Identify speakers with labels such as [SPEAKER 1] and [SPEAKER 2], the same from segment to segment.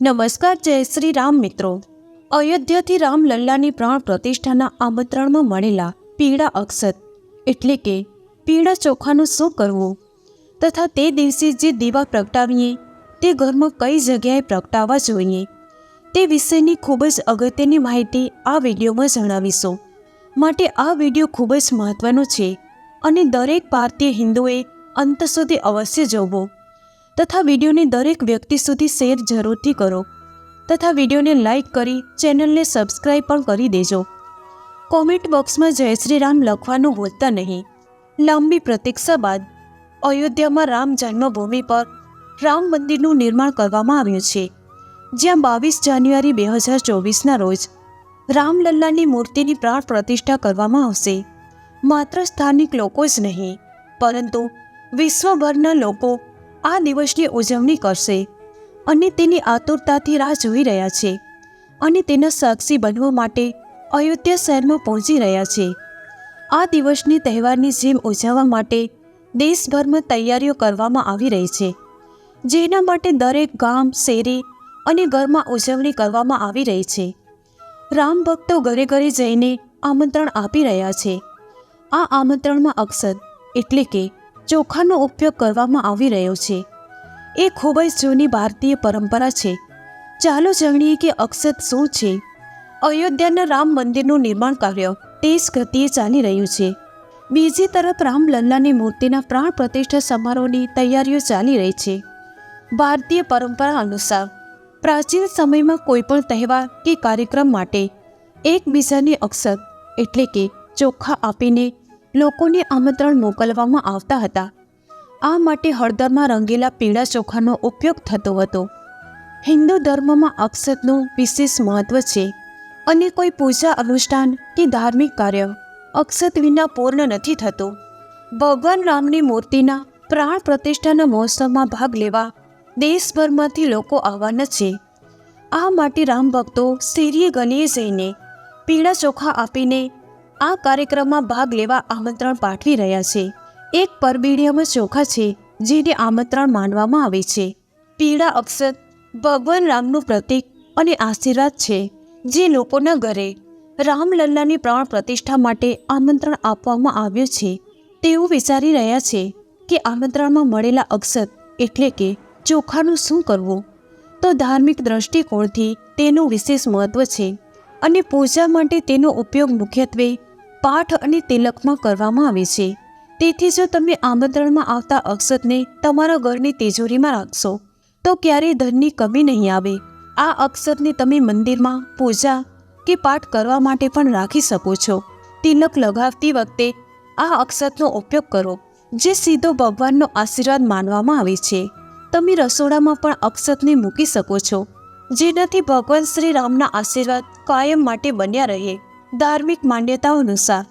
[SPEAKER 1] નમસ્કાર, જય શ્રી રામ મિત્રો. અયોધ્યાથી રામલલ્લાની પ્રાણ પ્રતિષ્ઠાના આમંત્રણમાં મળેલા પીળા અક્ષત, એટલે કે પીળા ચોખાનું શું કરવું? તથા તે દિવસે જે દીવા પ્રગટાવીએ, તે ઘરમાં કઈ જગ્યાએ પ્રગટાવવા જોઈએ? તે વિષયની ખૂબ જ અગત્યની માહિતી આ વિડીયોમાં જણાવીશું. માટે આ વીડિયો ખૂબ જ મહત્વનો છે અને દરેક ભારતીય હિન્દુએ અંત સુધી અવશ્ય જોવો. તથા વિડીયોને દરેક વ્યક્તિ સુધી શેર જરૂરથી કરો. તથા વિડીયોને લાઈક કરી ચેનલને સબસ્ક્રાઇબ પણ કરી દેજો. કોમેન્ટ બોક્સમાં જય શ્રી રામ લખવાનું ભૂલતા નહીં. લાંબી પ્રતીક્ષા બાદ અયોધ્યામાં રામ જન્મભૂમિ પર રામ મંદિરનું નિર્માણ કરવામાં આવ્યું છે. જ્યાં બાવીસ જાન્યુઆરી બે હજાર ચોવીસના રોજ રામલલ્લાની મૂર્તિની પ્રાણ પ્રતિષ્ઠા કરવામાં આવશે. માત્ર સ્થાનિક લોકો જ નહીં, પરંતુ વિશ્વભરના લોકો આ દિવસની ઉજવણી કરશે અને તેની આતુરતાથી રાહ જોઈ રહ્યા છે અને તેના સાક્ષી બનવા માટે અયોધ્યા શહેરમાં પહોંચી રહ્યા છે. આ દિવસની તહેવારની જેમ ઉજવવા માટે દેશભરમાં તૈયારીઓ કરવામાં આવી રહી છે, જેના માટે દરેક ગામ, શેરી અને ઘરમાં ઉજવણી કરવામાં આવી રહી છે. રામ ભક્તો ઘરે ઘરે જઈને આમંત્રણ આપી રહ્યા છે. આ આમંત્રણમાં અક્ષર એટલે કે ચોખાનો ઉપયોગ કરવામાં આવી રહ્યો છે. એ ખૂબ જ જૂની ભારતીય પરંપરા છે. ચાલો જાણીએ કે અક્ષત શું છે. અયોધ્યાના રામ મંદિરનું નિર્માણ કાર્ય તેજ ગતિએ ચાલી રહ્યું છે. બીજી તરફ રામલલ્લાની મૂર્તિના પ્રાણ પ્રતિષ્ઠા સમારોહની તૈયારીઓ ચાલી રહી છે. ભારતીય પરંપરા અનુસાર, પ્રાચીન સમયમાં કોઈપણ તહેવાર કે કાર્યક્રમ માટે એકબીજાને અક્ષત એટલે કે ચોખા આપીને લોકોને આમંત્રણ મોકલવામાં આવતા હતા. આ માટે હળદરમાં રંગેલા પીળા ચોખાનો ઉપયોગ થતો હતો. હિન્દુ ધર્મમાં અક્ષતનું વિશેષ મહત્વ છે અને કોઈ પૂજા અનુષ્ઠાન કે ધાર્મિક કાર્ય અક્ષત વિના પૂર્ણ નથી થતું. ભગવાન રામની મૂર્તિના પ્રાણ પ્રતિષ્ઠાના મહોત્સવમાં ભાગ લેવા દેશભરમાંથી લોકો આવવાના છે. આ માટે રામ ભક્તો શેરીએ ગલીએ જઈને પીળા ચોખા આપીને આ કાર્યક્રમમાં ભાગ લેવા આમંત્રણ પાઠવી રહ્યા છે. એક પરબીડિયામાં ચોખા છે, જેને આમંત્રણ માનવામાં આવે છે. પીળા અક્ષર ભગવાન રામનું પ્રતીક અને આશીર્વાદ છે, જે લોકોના ઘરે રામલલ્લાની પ્રાણ પ્રતિષ્ઠા માટે આમંત્રણ આપવામાં આવ્યું છે. તેઓ વિચારી રહ્યા છે કે આમંત્રણમાં મળેલા અક્ષર એટલે કે ચોખાનું શું કરવું? તો ધાર્મિક દ્રષ્ટિકોણથી તેનું વિશેષ મહત્વ છે અને પૂજા માટે તેનો ઉપયોગ મુખ્યત્વે પાઠ અને તિલકમાં કરવામાં આવે છે. તેથી જો તમે આમંત્રણમાં આવતા અક્ષતને તમારા ઘરની તિજોરીમાં રાખશો, તો ક્યારેય ધનની કમી નહીં આવે. આ અક્ષતને તમે મંદિરમાં પૂજા કે પાઠ કરવા માટે પણ રાખી શકો છો. તિલક લગાવતી વખતે આ અક્ષતનો ઉપયોગ કરો, જે સીધો ભગવાનનો આશીર્વાદ માનવામાં આવે છે. તમે રસોડામાં પણ અક્ષતને મૂકી શકો છો, જેનાથી ભગવાન શ્રી રામના આશીર્વાદ કાયમ માટે બન્યા રહે. ધાર્મિક માન્યતાઓ અનુસાર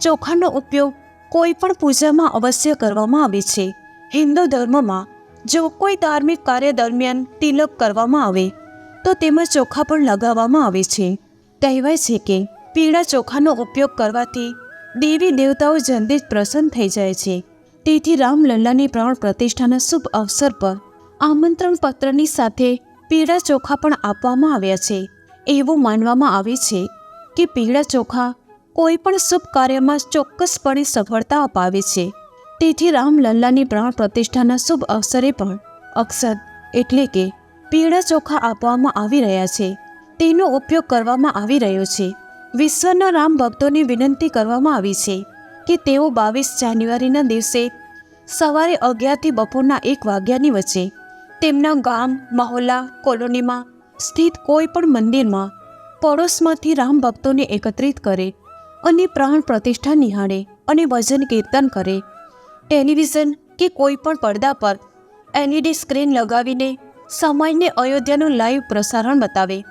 [SPEAKER 1] ચોખાનો ઉપયોગ કોઈ પણ પૂજામાં અવશ્ય કરવામાં આવે છે. હિન્દુ ધર્મમાં જો કોઈ ધાર્મિક કાર્ય દરમિયાન તિલક કરવામાં આવે, તો તેમાં ચોખા પણ લગાવવામાં આવે છે. કહેવાય છે કે પીળા ચોખાનો ઉપયોગ કરવાથી દેવી દેવતાઓ જલ્દી જ પ્રસન્ન થઈ જાય છે. તેથી રામલલ્લાની પ્રાણ પ્રતિષ્ઠાના શુભ અવસર પર આમંત્રણ પત્રની સાથે પીળા ચોખા પણ આપવામાં આવ્યા છે. એવું માનવામાં આવે છે કે પીળા ચોખા કોઈ પણ શુભ કાર્યમાં ચોક્કસપણે સફળતા અપાવે છે. તેથી રામલલ્લાની પ્રાણ પ્રતિષ્ઠાના શુભ અવસરે પણ અક્ષત એટલે કે પીળા ચોખા આપવામાં આવી રહ્યા છે. તેનો ઉપયોગ કરવામાં આવી રહ્યો છે. વિશ્વના રામ ભક્તોને વિનંતી કરવામાં આવી છે કે તેઓ બાવીસ જાન્યુઆરીના દિવસે સવારે અગિયારથી બપોરના એક વાગ્યાની વચ્ચે તેમના ગામ, મહોલ્લા, કોલોનીમાં સ્થિત કોઈ પણ મંદિરમાં પડોશમાંથી રામ ભક્તોને એકત્રિત કરે અને પ્રાણ પ્રતિષ્ઠા નિહાળે અને ભજન કીર્તન કરે. ટેલિવિઝન કે કોઈ પણ પડદા પર એલઈડી સ્ક્રીન લગાવીને સમાજને અયોધ્યાનું લાઈવ પ્રસારણ બતાવે.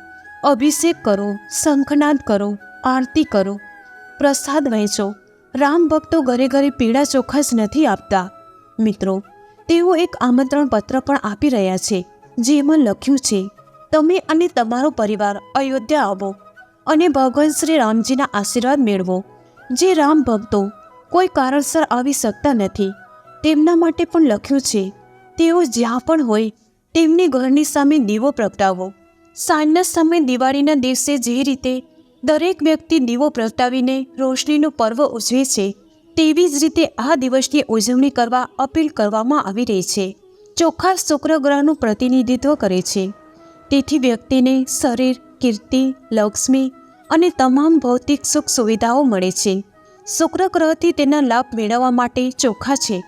[SPEAKER 1] અભિષેક કરો, શંખનાદ કરો, આરતી કરો, પ્રસાદ વહેંચો. રામ ભક્તો ઘરે ઘરે પીળા ચોખા જ નથી આપતા. મિત્રો, તેઓ એક આમંત્રણ પત્ર પણ આપી રહ્યા છે, જેમાં લખ્યું છે તમે અને તમારો પરિવાર અયોધ્યા આવો અને ભગવાન શ્રી રામજીના આશીર્વાદ મેળવો. જે રામ ભક્તો કોઈ કારણસર આવી શકતા નથી, તેમના માટે પણ લખ્યું છે, તેઓ જ્યાં પણ હોય, તેમની ઘરની સામે દીવો પ્રગટાવો. સાંજના સમયે દિવાળીના દિવસે જે રીતે દરેક વ્યક્તિ દીવો પ્રગટાવીને રોશનીનું પર્વ ઉજવે છે, તેવી જ રીતે આ દિવસની ઉજવણી કરવા અપીલ કરવામાં આવી રહી છે. ચોખ્ખા શુક્ર ગ્રહનું પ્રતિનિધિત્વ કરે છે. તેથી વ્યક્તિને શરીર, કીર્તિ, લક્ષ્મી અને તમામ ભૌતિક સુખ સુવિધાઓ મળે છે. શુક્ર ગ્રહથી તેના લાભ મેળવવા માટે ચોખ્ખા છે.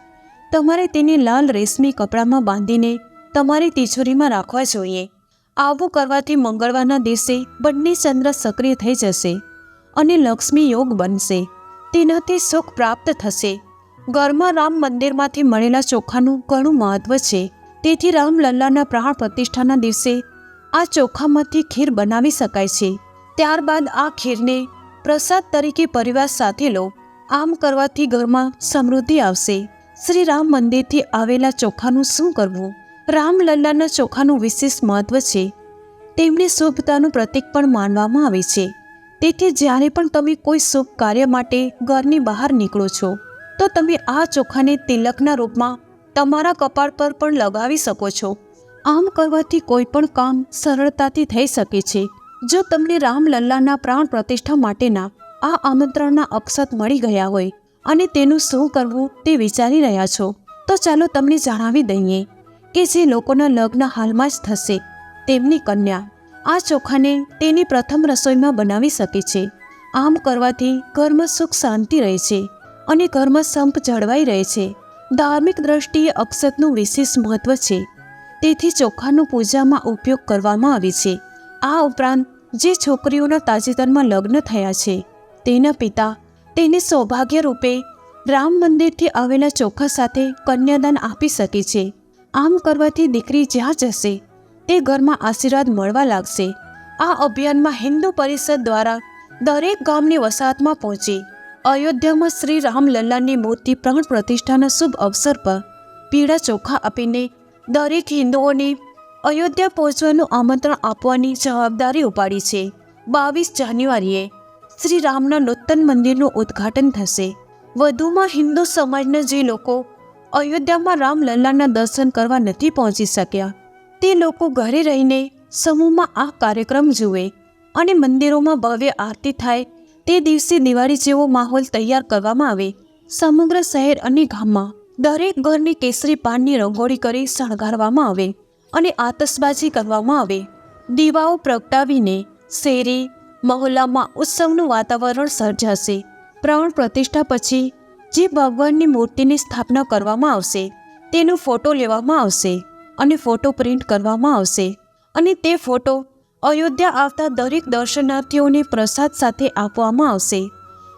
[SPEAKER 1] તમારે તેને લાલ રેશમી કપડામાં બાંધીને તમારી તિજોરીમાં રાખવા જોઈએ. આવું કરવાથી મંગળવારના દિવસે બંને ચંદ્ર સક્રિય થઈ જશે અને લક્ષ્મી યોગ બનશે. તેનાથી સુખ પ્રાપ્ત થશે. ઘરમાં રામ મંદિરમાંથી મળેલા ચોખાનું ઘણું મહત્વ છે. તેથી રામલલ્લાના પ્રાણ પ્રતિષ્ઠાના દિવસે આ ચોખામાંથી ખીર બનાવી શકાય છે. ત્યારબાદ આ ખીરને પ્રસાદ તરીકે પરિવાર સાથે લો. આમ કરવાથી ઘરમાં સમૃદ્ધિ આવશે. શ્રી રામ મંદિરથી આવેલા ચોખાનું શું કરવું? રામલલ્લાના ચોખાનું વિશેષ મહત્વ છે. તેમને શુભતાનું પ્રતીક પણ માનવામાં આવે છે. તેથી જ્યારે પણ તમે કોઈ શુભ કાર્ય માટે ઘરની બહાર નીકળો છો, તો તમે આ ચોખાને તિલકના રૂપમાં તમારા કપાળ પર પણ લગાવી શકો છો. આમ કરવાથી કોઈ પણ કામ સરળતાથી થઈ શકે છે. જો તમને રામલલ્લાના પ્રાણ પ્રતિષ્ઠા માટેના આ આમંત્રણના અક્ષત મળી ગયા હોય અને તેનું શું કરવું તે વિચારી રહ્યા છો, તો ચાલો તમને જણાવી દઈએ કે જે લોકોના લગ્ન હાલમાં જ થશે, તેમની કન્યા આ ચોખાને તેની પ્રથમ રસોઈમાં બનાવી શકે છે. આમ કરવાથી ઘરમાં સુખ શાંતિ રહે છે અને ઘરમાં સંપ જળવાઈ રહે છે. ધાર્મિક દ્રષ્ટિએ અક્ષતનું વિશેષ મહત્વ છે. તેથી ચોખાનું પૂજામાં ઉપયોગ કરવામાં આવે છે. આ ઉપરાંત, જે છોકરીઓના તાજેતરમાં લગ્ન થયા છે, તેના પિતા, તેને સૌભાગ્ય રૂપે, રામ મંદિરથી આવેલા ચોખા સાથે કન્યાદાન આપી શકે છે. આમ કરવાથી દીકરી જ્યાં જશે, તે ઘરમાં આશીર્વાદ મળવા લાગશે. આ અભિયાનમાં હિન્દુ પરિષદ દ્વારા દરેક ગામની વસાહતમાં પહોંચી, અયોધ્યામાં શ્રી રામલલ્લાની મૂર્તિ પ્રાણ પ્રતિષ્ઠાના શુભ અવસર પર પીળા ચોખા આપીને દરેક હિન્દુઓને અયોધ્યા પહોંચવાનું આમંત્રણ આપવાની જવાબદારી ઉપાડી છે. બાવીસ જાન્યુઆરીએ શ્રી રામના નૂતન મંદિરનું ઉદ્ઘાટન થશે. વધુમાં હિન્દુ સમાજના જે લોકો અયોધ્યામાં રામલલ્લાના દર્શન કરવા નથી પહોંચી શક્યા, તે લોકો ઘરે રહીને સમૂહમાં આ કાર્યક્રમ જુએ અને મંદિરોમાં ભવ્ય આરતી થાય તે દિવસે દિવાળી જેવો માહોલ તૈયાર કરવામાં આવે સમગ્ર શહેર અને ગામમાં. દરેક ઘરની કેસરી પાનની રંગોળી કરી શણગારવામાં આવે અને આતશબાજી કરવામાં આવે. દીવાઓ પ્રગટાવીને શેરી, મહોલ્લામાં ઉત્સવનું વાતાવરણ સર્જાશે. પ્રાણ પ્રતિષ્ઠા પછી જે ભગવાનની મૂર્તિની સ્થાપના કરવામાં આવશે, તેનો ફોટો લેવામાં આવશે અને ફોટો પ્રિન્ટ કરવામાં આવશે. અને તે ફોટો અયોધ્યા આવતા દરેક દર્શનાર્થીઓને પ્રસાદ સાથે આપવામાં આવશે.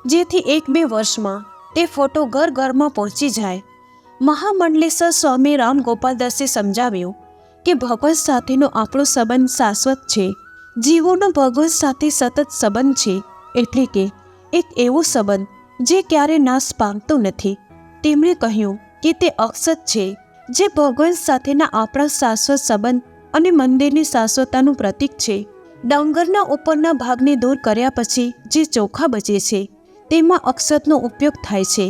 [SPEAKER 1] જેથી એક બે વર્ષમાં તે ફોટો ઘર ઘરમાં પહોંચી જાય મહામંડલેશ્વર સ્વામી રામ ગોપાલદાસે સમજાવ્યું કે ભગવત સાથેનો આપણો સંબંધ શાશ્વત છે. જીવોનો ભગવત સાથે સતત સંબંધ છે એટલે કે એક એવો સંબંધ જે ક્યારે નાશ પામતો નથી. તેમણે કહ્યું કે તે અક્ષત છે. જે ભગવાન સાથેના આપણા શાશ્વત સંબંધ અને મંદિરની શાશ્વતતાનું પ્રતીક છે. ડાંગરના ઉપરના ભાગને દૂર કર્યા પછી જે ચોખા બચે છે, તેમાં અક્ષતનો ઉપયોગ થાય છે.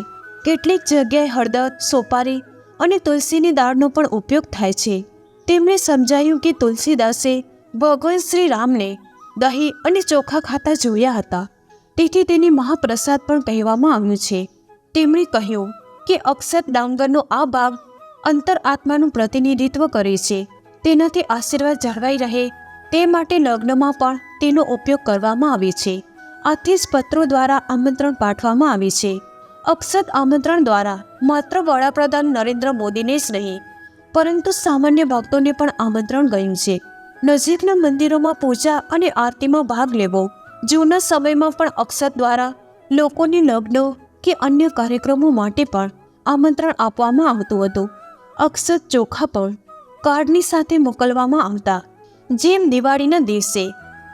[SPEAKER 1] કેટલીક જગ્યાએ હળદર, સોપારી અને તુલસીની દાળનો પણ ઉપયોગ થાય છે. તેમણે સમજાયું કે તુલસીદાસે ભગવાન શ્રી રામને દહીં અને ચોખા ખાતા જોયા હતા. તેથી તેને મહાપ્રસાદ પણ કહેવામાં આવ્યું છે. તેમણે કહ્યું કે અક્ષત ડાંગરનો આ ભાગ અંતર આત્માનું પ્રતિનિધિત્વ કરે છે. તેનાથી આશીર્વાદ જળવાઈ રહે તે માટે લગ્નમાં પણ તેનો ઉપયોગ કરવામાં આવે છે. આથી જ પત્રો દ્વારા આમંત્રણ પાઠવવામાં આવે છે. અક્ષત આમંત્રણ દ્વારા માત્ર વડાપ્રધાન નરેન્દ્ર મોદીને જ નહીં, પરંતુ સામાન્ય ભક્તોને પણ આમંત્રણ ગયું છે. નજીકના મંદિરોમાં પૂજા અને આરતીમાં ભાગ લેવો, જૂના સમયમાં પણ અક્ષત દ્વારા લોકોને લગ્નો કે અન્ય કાર્યક્રમો માટે પણ આમંત્રણ આપવામાં આવતું હતું. અક્ષત ચોખા પણ કાર્ડની સાથે મોકલવામાં આવતા. જેમ દિવાળીના દિવસે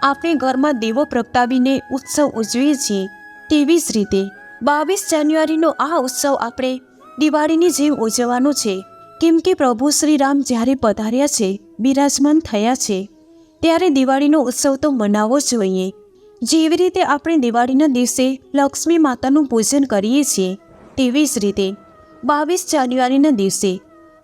[SPEAKER 1] આપણે ઘરમાં દીવો પ્રગટાવીને ઉત્સવ ઉજવીએ છીએ, તેવી જ રીતે બાવીસ જાન્યુઆરીનો આ ઉત્સવ આપણે દિવાળીની જેમ ઉજવવાનો છે. કેમ કે પ્રભુ શ્રી રામ જ્યારે પધાર્યા છે, બિરાજમાન થયા છે, ત્યારે દિવાળીનો ઉત્સવ તો મનાવવો જોઈએ. જેવી રીતે આપણે દિવાળીના દિવસે લક્ષ્મી માતાનું પૂજન કરીએ છીએ, તેવી જ રીતે બાવીસ જાન્યુઆરીના દિવસે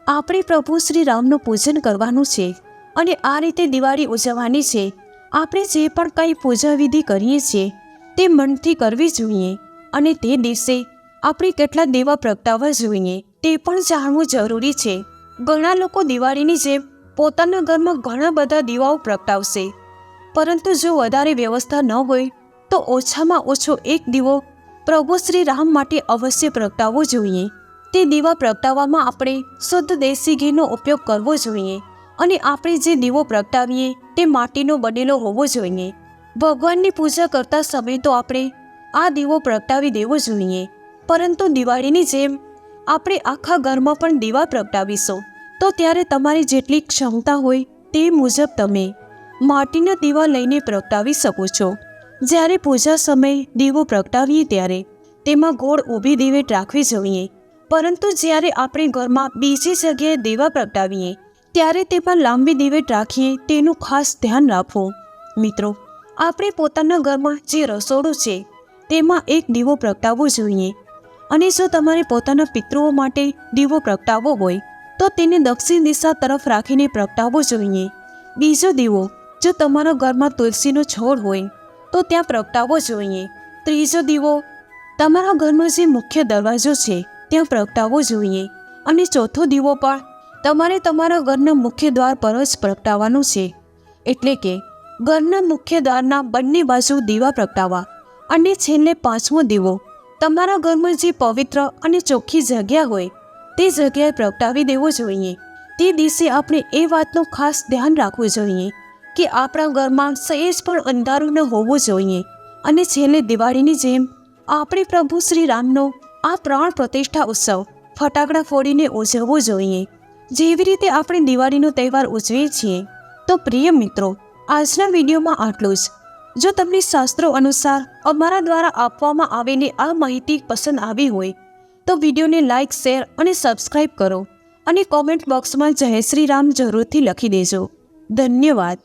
[SPEAKER 1] આપણે પ્રભુ શ્રી રામનું પૂજન કરવાનું છે અને આ રીતે દિવાળી ઉજવવાની છે. આપણે જે પણ કંઈ પૂજા વિધિ કરીએ છીએ, તે મનથી કરવી જોઈએ. અને તે દિવસે આપણે કેટલા દેવા પ્રગટાવવા જોઈએ તે પણ જાણવું જરૂરી છે. ઘણા લોકો દિવાળીની જેમ પોતાના ઘરમાં ઘણા બધા દીવાઓ પ્રગટાવશે. પરંતુ જો વધારે વ્યવસ્થા ન હોય, તો ઓછામાં ઓછો એક દીવો પ્રભુ શ્રી રામ માટે અવશ્ય પ્રગટાવવો જોઈએ. તે દીવા પ્રગટાવવામાં આપણે શુદ્ધ દેશી ઘીનો ઉપયોગ કરવો જોઈએ અને આપણે જે દીવો પ્રગટાવીએ તે માટીનો બનેલો હોવો જોઈએ. ભગવાનની પૂજા કરતા સમયે તો આપણે આ દીવો પ્રગટાવી દેવો જોઈએ. પરંતુ દિવાળીની જેમ, આપણે આખા ઘરમાં પણ દીવા પ્રગટાવીશું. તો ત્યારે તમારી જેટલી ક્ષમતા હોય તે મુજબ તમે માટીના દીવા લઈને પ્રગટાવી શકો છો. જ્યારે પૂજા સમયે દીવો પ્રગટાવીએ ત્યારે તેમાં ગોળ ઊભી દીવેટ રાખવી જોઈએ. પરંતુ જ્યારે આપણે ઘરમાં બીજી જગ્યાએ દીવા પ્રગટાવીએ, ત્યારે તેમાં લાંબી દીવેટ રાખીએ તેનું ખાસ ધ્યાન રાખવું. મિત્રો, આપણે પોતાના ઘરમાં જે રસોડું છે તેમાં એક દીવો પ્રગટાવવો જોઈએ. અને જો તમારે પોતાના પિતૃઓ માટે દીવો પ્રગટાવવો હોય, તો તેને દક્ષિણ દિશા તરફ રાખીને પ્રગટાવવો જોઈએ. બીજો દીવો, જો તમારા ઘરમાં તુલસીનો છોડ હોય, તો ત્યાં પ્રગટાવવો જોઈએ. ત્રીજો દીવો, તમારા ઘરનો જે મુખ્ય દરવાજો છે, ત્યાં પ્રગટાવવો જોઈએ. અને ચોથો દીવો પણ, તમારે તમારા ઘરના મુખ્ય દ્વાર પર જ પ્રગટાવવાનો છે. એટલે કે, ઘરના મુખ્ય દ્વારના બંને બાજુ દીવા પ્રગટાવવા. અને છેલ્લે પાંચમો દીવો. તમારા ઘરમાં જે પવિત્ર અને ચોખ્ખી જગ્યા હોય, તે જગ્યાએ પ્રગટાવી દેવો જોઈએ. તે દિવસે આપણે એ વાતનું ખાસ ધ્યાન રાખવું જોઈએ કે આપણા ઘરમાં સહેજ પણ અંધારું ન હોવું જોઈએ. અને છેલ્લે દિવાળીની જેમ, આપણે પ્રભુ શ્રી રામનો આ પ્રાણ પ્રતિષ્ઠા ઉત્સવ ફટાકડા ફોડીને ઉજવવો જોઈએ. જેવી રીતે આપણે દિવાળીનો તહેવાર ઉજવીએ છીએ. તો પ્રિય મિત્રો, આજના વિડીયોમાં આટલું જ. જો તમને શાસ્ત્રો અનુસાર અમારા દ્વારા આપવામાં આવેલી આ માહિતી પસંદ આવી હોય, તો વિડીયોને લાઇક શેર અને સબસ્ક્રાઇબ કરો અને કોમેન્ટ બોક્સમાં જય શ્રી રામ જરૂરથી લખી દેજો. ધન્યવાદ.